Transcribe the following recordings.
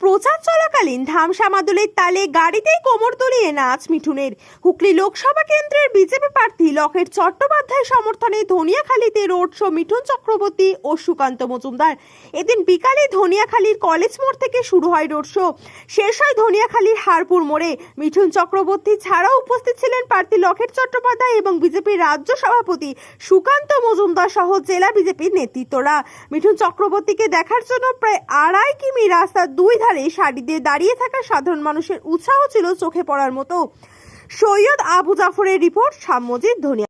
প্রচার চলাকালীন ধামসা মাদলের তালে গাড়িতেই কোমর দুলিয়ে নাচ মিঠুনের। হুগলি লোকসভা কেন্দ্রের বিজেপি প্রার্থী লকেট চট্টোপাধ্যায় সমর্থনে ধনিয়াখালীতে রোড শো মিঠুন চক্রবর্তী ও সুকান্ত মজুমদার। এদিন বিকালে ধনিয়াখালীর কলেজ মোড় থেকে শুরু হয় রোড শো। শেষ হয় ধনিয়াখালীর হারপুর মোড়ে। মিঠুন চক্রবর্তী ছাড়াও উপস্থিত ছিলেন প্রার্থী লকেট চট্টোপাধ্যায় এবং বিজেপির রাজ্য সভাপতি সুকান্ত মজুমদার সহ জেলা বিজেপির নেতৃত্বরা। মিঠুন চক্রবর্তীকে দেখার জন্য প্রায় আড়াই কিমি রাস্তার দুই সারি দিয়ে দাঁড়িয়ে থাকা সাধারণ মানুষের উৎসাহ ছিল চোখে পড়ার মতো। সৈয়দ আবু জাফরের রিপোর্ট, সাম্যজিৎ ধনিয়া।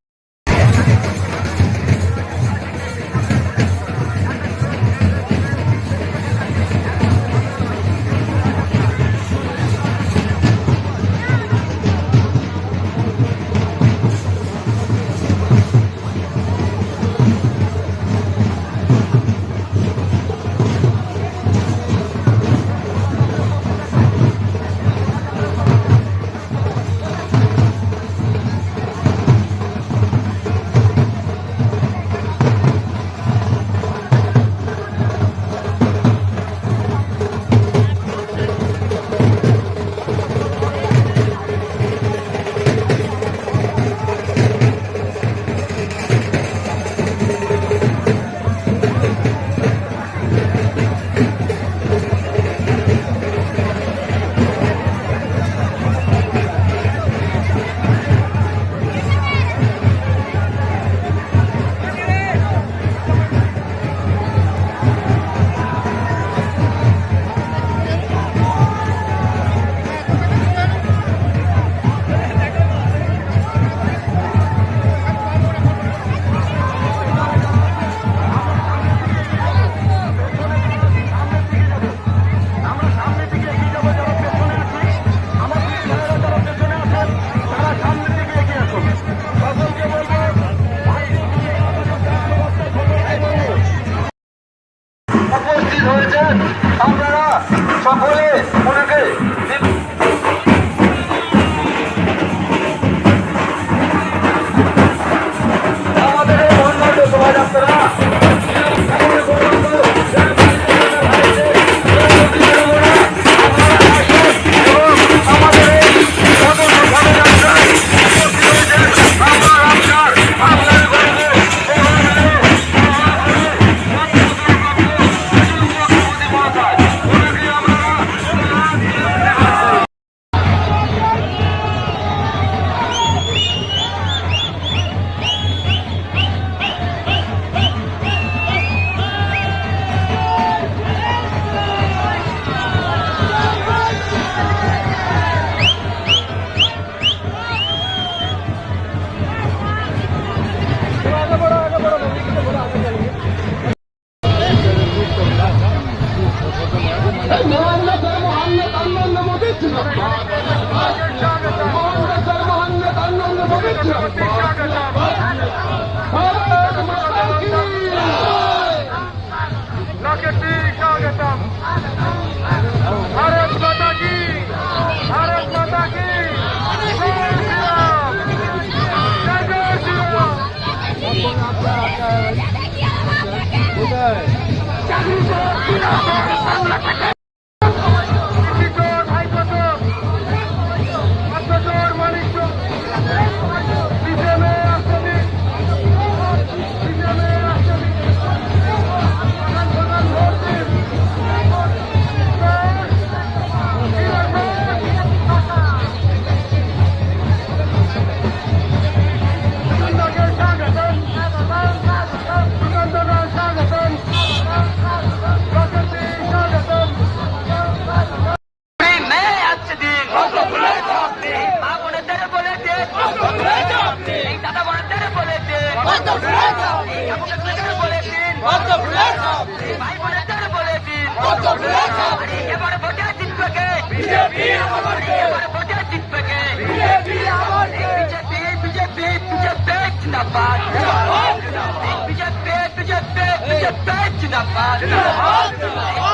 Jangan lupa জিন্দাবাদ বিজেপি বিজেপি বিজেপি জিন্দাবাদ বন্দে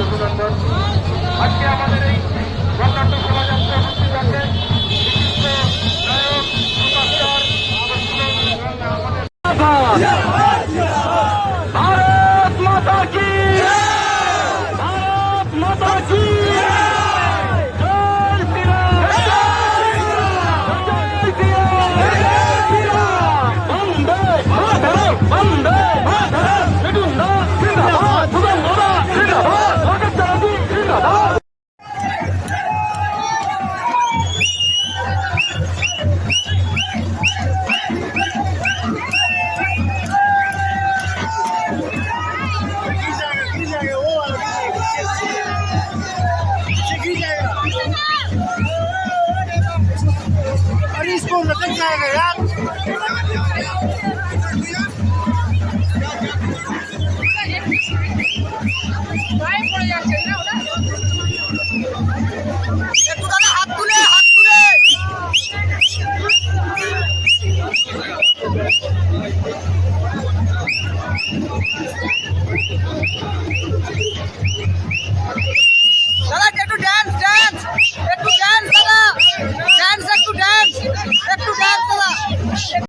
হার্দিক নম্বর আজকে আমাদের এই una edad